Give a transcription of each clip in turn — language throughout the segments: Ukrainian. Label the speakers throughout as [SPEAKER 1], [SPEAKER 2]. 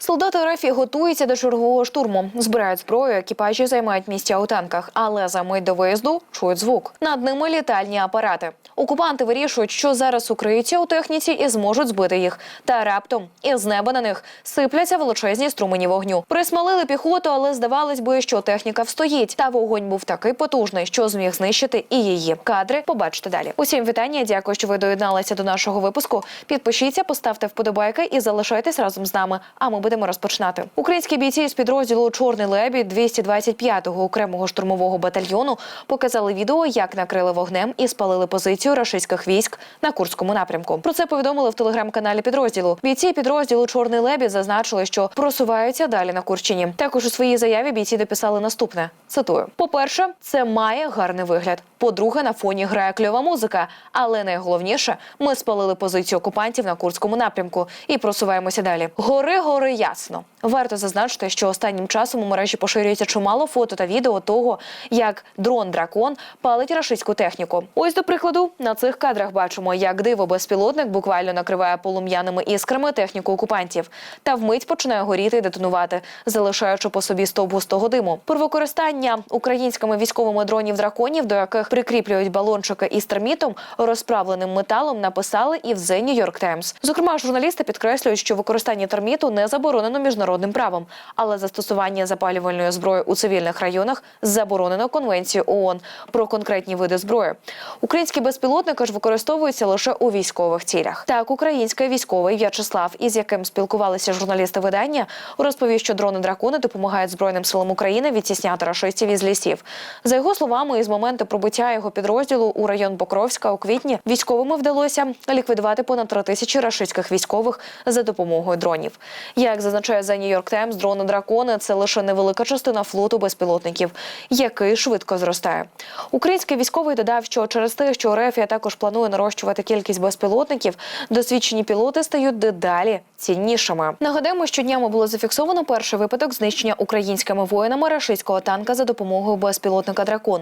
[SPEAKER 1] Солдати РФ готуються до чергового штурму. Збирають зброю, екіпажі займають місця у танках, але за мить до виїзду чують звук. Над ними літальні апарати. Окупанти вирішують, що зараз укриються у техніці і зможуть збити їх. Та раптом із неба на них сипляться величезні струмені вогню. Присмалили піхоту, але здавалось би, що техніка встоїть. Та вогонь був такий потужний, що зміг знищити і її. Кадри побачите далі. Усім вітання. Дякую, що ви доєдналися до нашого випуску. Підпишіться, поставте вподобайки і залишайтесь разом з нами. А ми будемо розпочинати. Українські бійці з підрозділу Чорний лебідь 225-го окремого штурмового батальйону показали відео, як накрили вогнем і спалили позицію рашистських військ на Курському напрямку. Про це повідомили в телеграм-каналі підрозділу. Бійці підрозділу Чорний лебідь зазначили, що просуваються далі на Курщині. Також у своїй заяві бійці дописали наступне: цитую: по-перше, це має гарний вигляд. По-друге, на фоні грає кльова музика. Але найголовніше, ми спалили позицію окупантів на Курському напрямку і просуваємося далі. Гори, гори ясно. Варто зазначити, що останнім часом у мережі поширюється чимало фото та відео того, як дрон дракон палить рашистську техніку. Ось до прикладу, на цих кадрах бачимо, як диво безпілотник буквально накриває полум'яними іскрами техніку окупантів, та вмить починає горіти і детонувати, залишаючи по собі стовп густого диму. Про використання українськими військовими дронів драконів, до яких прикріплюють балончики із термітом, розправленим металом, написали і в The New York Times. Зокрема, журналісти підкреслюють, що використання терміту не заборонено міжнародним правом, але застосування запалювальної зброї у цивільних районах заборонено Конвенцією ООН про конкретні види зброї. Українські безпілотники ж використовуються лише у військових цілях. Так, український військовий В'ячеслав, із яким спілкувалися журналісти видання, розповів, що дрони дракони допомагають збройним силам України відтісняти рашистів із лісів. За його словами, із моменту пробиття його підрозділу у район Покровська у квітні військовими вдалося ліквідувати понад три тисячі рашистських військових за допомогою дронів. Як зазначає The New York Times, дрони дракони це лише невелика частина флоту безпілотників, який швидко зростає. Український військовий додав, що через те, що РФ також планує нарощувати кількість безпілотників, досвідчені пілоти стають дедалі ціннішими. Нагадаємо, що днями було зафіксовано перший випадок знищення українськими воїнами рашистського танка за допомогою безпілотника Дракон.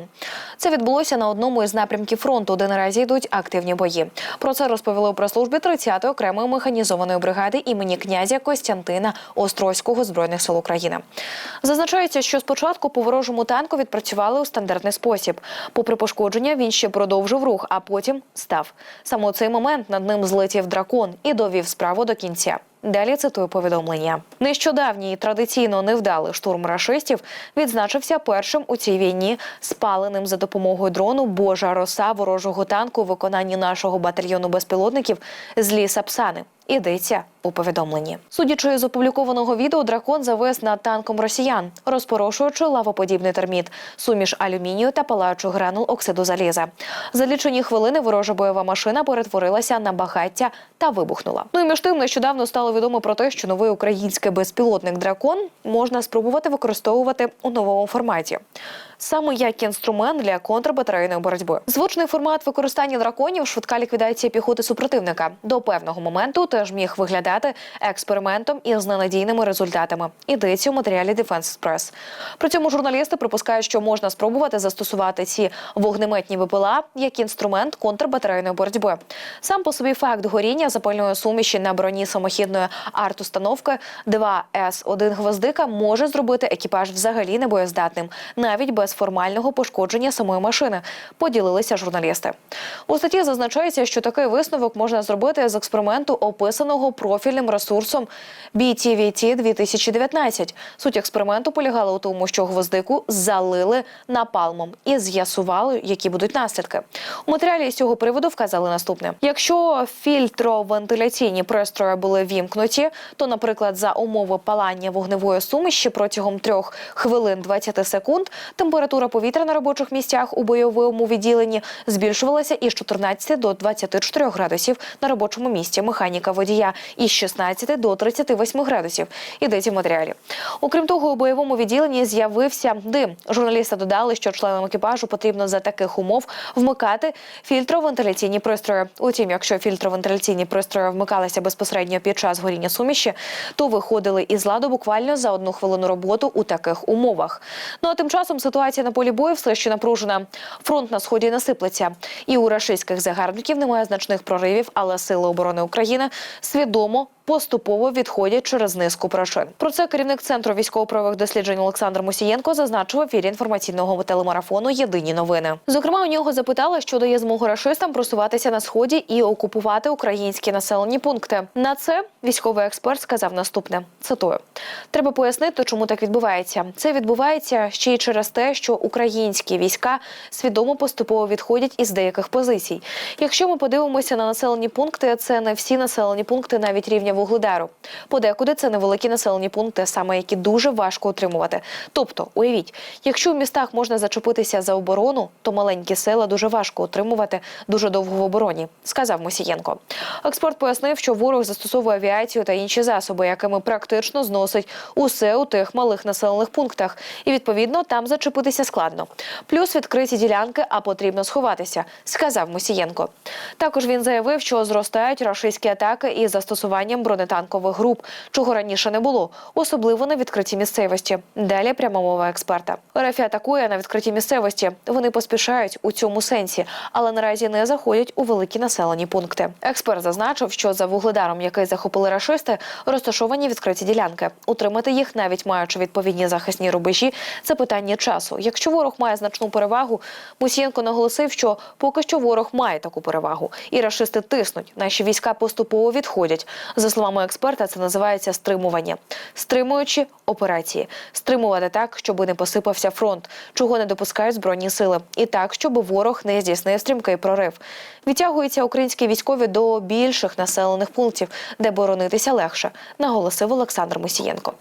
[SPEAKER 1] Це відбулося на одному із напрямків фронту, де наразі йдуть активні бої. Про це розповіли у прес-службі 30-ї окремої механізованої бригади імені князя Костянтина Острозького збройних сил України. Зазначається, що спочатку по ворожому танку відпрацювали у стандартний спосіб. Попри пошкодження, він ще продовжив рух, а потім став. Саме у цей момент над ним злетів дракон і довів справу до кінця. Далі цитую повідомлення. Нещодавній традиційно невдалий штурм рашистів відзначився першим у цій війні спаленим за допомогою дрону Божа роса ворожого танку у виконанні нашого батальйону безпілотників з ліса Псани. Ідеться у повідомленні. Судячи з опублікованого відео, дракон завез над танком росіян, розпорошуючи лавоподібний терміт, суміш алюмінію та палаючу гранул оксиду заліза. За лічені хвилини ворожа бойова машина перетворилася на багаття та вибухнула. Ну і між тим нещодавно стало відомо про те, що новий український безпілотник дракон можна спробувати використовувати у новому форматі. Саме як інструмент для контрбатарейної боротьби. Звучний формат використання драконів, швидка ліквідація піхоти супротивника до певного моменту теж міг виглядати експериментом із ненадійними результатами. Ідеться у матеріалі Defense Express. При цьому журналісти припускають, що можна спробувати застосувати ці вогнеметні ВПЛА як інструмент контрбатарейної боротьби. Сам по собі факт горіння запальної суміші на броні самохідної арт-установки 2С1 гвоздика може зробити екіпаж взагалі небоєздатним, навіть без формального пошкодження самої машини. Поділилися журналісти. У статті зазначається, що такий висновок можна зробити з експерименту, описаного профільним ресурсом BTVT 2019. Суть експерименту полягала у тому, що гвоздику залили напалмом і з'ясували, які будуть наслідки. У матеріалі з цього приводу вказали наступне: якщо фільтровентиляційні пристрої були вімкнуті, то, наприклад, за умови палання вогневої суміші протягом трьох хвилин 20 секунд температура повітря на робочих місцях у бойовому відділенні збільшувалася із 14 до 24 градусів на робочому місці механіка водія із 16 до 38 градусів. Йдеться в матеріалі. Окрім того, у бойовому відділенні з'явився дим. Журналісти додали, що членам екіпажу потрібно за таких умов вмикати фільтровентиляційні пристрої. Утім, якщо фільтровентиляційні пристрої вмикалися безпосередньо під час горіння суміші, то виходили із ладу буквально за одну хвилину роботу у таких умовах. Ну а тим часом ситуація на полі бою все ще напружена. Фронт на сході не сиплеться. І у рашистських загарбників немає значних проривів, але сили оборони України свідомо поступово відходять через низку причин. Про це керівник центру військово-правових досліджень Олександр Мусієнко зазначив в ефірі інформаційного телемарафону Єдині новини. Зокрема, у нього запитали, що дає змогу рашистам просуватися на сході і окупувати українські населені пункти. На це військовий експерт сказав наступне: цитую: треба пояснити, чому так відбувається. Це відбувається ще й через те, що українські війська свідомо поступово відходять із деяких позицій. Якщо ми подивимося на населені пункти, це не всі населені пункти, навіть рівня вугледару. Подекуди це невеликі населені пункти, саме які дуже важко утримувати. Тобто, уявіть, якщо в містах можна зачепитися за оборону, то маленькі села дуже важко утримувати дуже довго в обороні, сказав Мосієнко. Експерт пояснив, що ворог застосовує авіацію та інші засоби, якими практично зносить усе у тих малих населених пунктах, і відповідно там зачепитися складно. Плюс відкриті ділянки, а потрібно сховатися, сказав Мусієнко. Також він заявив, що зростають рашистські атаки із застосуванням бронетанкових груп, чого раніше не було, особливо на відкритій місцевості. Далі пряма мова експерта. РФ атакує на відкритій місцевості. Вони поспішають у цьому сенсі, але наразі не заходять у великі населені пункти. Експерт зазначив, що за вугледаром, який захопили рашисти, розташовані відкриті ділянки. Утримати їх, навіть маючи відповідні захисні рубежі, це питання часу. Якщо ворог має значну перевагу, Мусієнко наголосив, що поки що ворог має таку перевагу, і рашисти тиснуть. Наші війська поступово відходять. За словами експерта, це називається стримування, стримуючи операції, стримувати так, щоб не посипався фронт, чого не допускають збройні сили, і так, щоб ворог не здійснив стрімкий прорив. Відтягуються українські військові до більших населених пунктів, де боронитися легше, наголосив Олександр Мусієнко.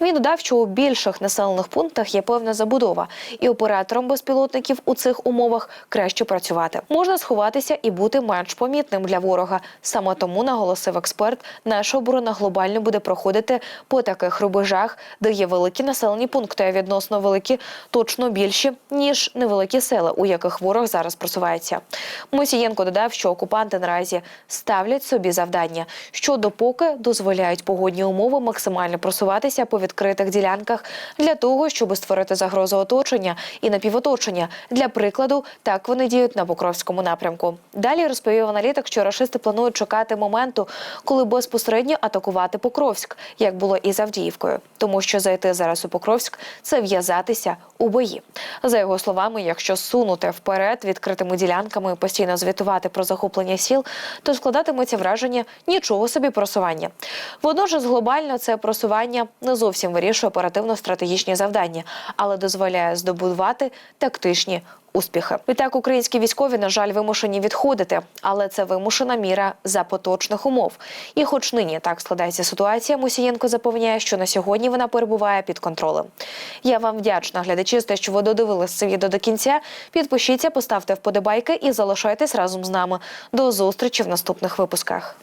[SPEAKER 1] Він додав, що у більших населених пунктах є певна забудова, і операторам безпілотників у цих умовах краще працювати. Можна сховатися і бути менш помітним для ворога. Саме тому наголосив експерт, наша оборона глобально буде проходити по таких рубежах, де є великі населені пункти, а відносно великі, точно більші ніж невеликі села, у яких ворог зараз просувається. Мосієнко додав, що окупанти наразі ставлять собі завдання, що допоки дозволяють погодні умови максимально просуватися по відкритих ділянках для того, щоб створити загрозу оточення і напівоточення. Для прикладу, так вони діють на Покровському напрямку. Далі розповів аналітик, що рашисти планують чекати моменту, коли безпосередньо атакувати Покровськ, як було і з Авдіївкою, тому що зайти зараз у Покровськ це в'язатися у бої. За його словами, якщо сунути вперед відкритими ділянками постійно звітувати про захоплення сіл, то складатиметься враження нічого собі просування. Водночас глобально це просування не зовсім вирішує оперативно-стратегічні завдання, але дозволяє здобувати тактичні успіхи. Відтак українські військові, на жаль, вимушені відходити, але це вимушена міра за поточних умов. І, хоч нині так складається ситуація, Мусієнко запевняє, що на сьогодні вона перебуває під контролем. Я вам вдячна, глядачі, за те, що ви додивились це відео до кінця. Підпишіться, поставте вподобайки і залишайтесь разом з нами. До зустрічі в наступних випусках.